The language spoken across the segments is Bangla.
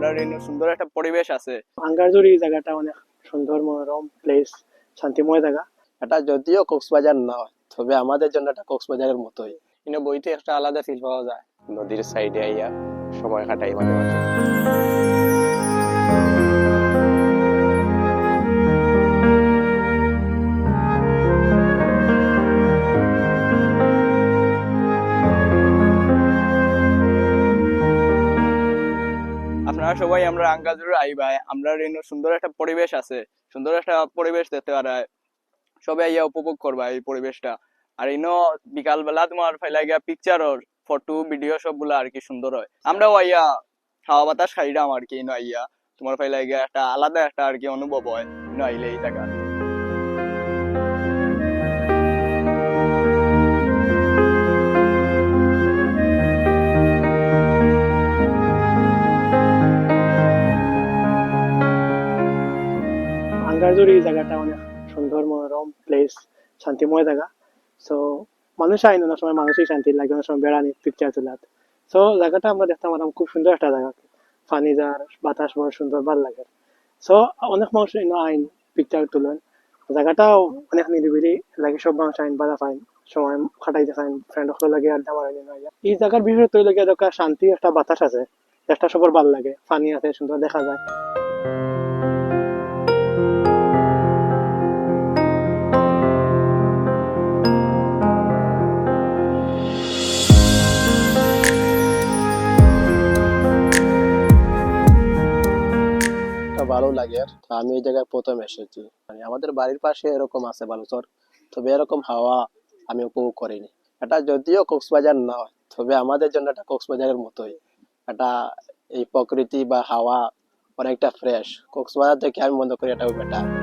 এখানে সুন্দর একটা পরিবেশ আছে। আঙ্গারজুড়ি জায়গাটা অনেক সুন্দর মনোরম প্লেস শান্তিময় জায়গা। এটা যদিও কক্সবাজার না তবে আমাদের জন্য এটা কক্সবাজারের মতোই। কিন্তু বইতে একটা আলাদা ফিল পাওয়া যায়। নদীর সাইডে আইয়া সময় কাটাই মাঝে মাঝে। সবাই আমরা আঙ্গাজুর আইবা আমরা এখানে সুন্দর একটা পরিবেশ আছে। সুন্দর একটা পরিবেশ দেখতে পারা। সবাই ইয়া উপভোগ করবা এই পরিবেশটা। আর ইনো বিকাল বেলা তোমার ফাইলা গিয়া পিকচার ওর ফটো ভিডিও সবগুলো আর কি সুন্দর হয়। আমরাও আইয়া হাওয়া বাতাস খাইলাম আর কি ইনো আইয়া। তোমার ফাইলা গিয়া একটা আলাদা একটা আর কি অনুভব হয়। ইনো আইলে এই জায়গা আঙ্গারজুড়ি জায়গাটা অনেক সুন্দর মনোরম প্লেস শান্তিময় জায়গা সো মানুষ আইন অনেক সময় মানুষই শান্তি লাগে অনেক সময় বেড়ানি পিকচার তোলাত সো জায়গাটা আমরা দেখতাম পারলাম খুব সুন্দর একটা জায়গা পানি যার বাতাস বড় সুন্দর ভালো লাগে সো অনেক মানুষ ইনো আইন পিকচার তুলেন জায়গাটাও অনেক নিরিবিলি লাগে সব মানুষ আইন বাধা পাইন সময় খাটাইতে চাইন ফ্রেন্ড সকল লাগে আড্ডা মারাই এই জায়গার বিশেষত্ব লাগে একটা শান্তি একটা বাতাস আছে একটা সবার ভালো লাগে পানি আছে সুন্দর দেখা যায় ভালো লাগে আর। আমি এই জায়গায় প্রথম এসেছি। মানে আমাদের বাড়ির পাশে এরকম আছে বালুচর। তবে এরকম হাওয়া আমি উপভোগ করিনি। এটা যদিও কক্সবাজার না হয়, তবে আমাদের জন্য এটা কক্সবাজারের মতোই। এটা এই প্রকৃতি বা হাওয়া অনেকটা ফ্রেশ কক্সবাজার থেকে আমি মনে করি এটাও বেটার।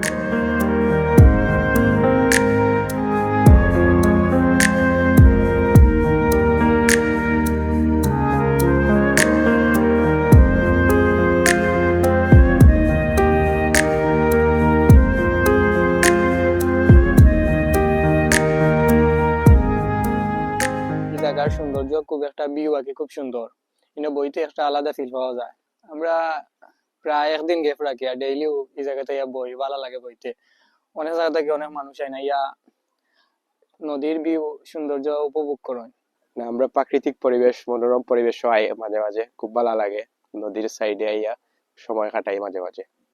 খুব একটা ভিউ আর কি খুব সুন্দর। কিন্তু বইতে একটা আলাদা ফিল পাওয়া যায়। আমরা প্রায় একদিন গেপ রাখি আর ডেইলিও এই জায়গাতে ইয়া বই ভালো লাগে বইতে। অনেক জায়গা থেকে অনেক মানুষ আয় না ইয়া নদীর ভিউ সৌন্দর্য উপভোগ করেন। না, আমরা প্রাকৃতিক পরিবেশ মনোরম পরিবেশ আই মাঝে মাঝে। খুব ভালো লাগে নদীর সাইডে আইয়া সময় কাটাই মাঝে মাঝে।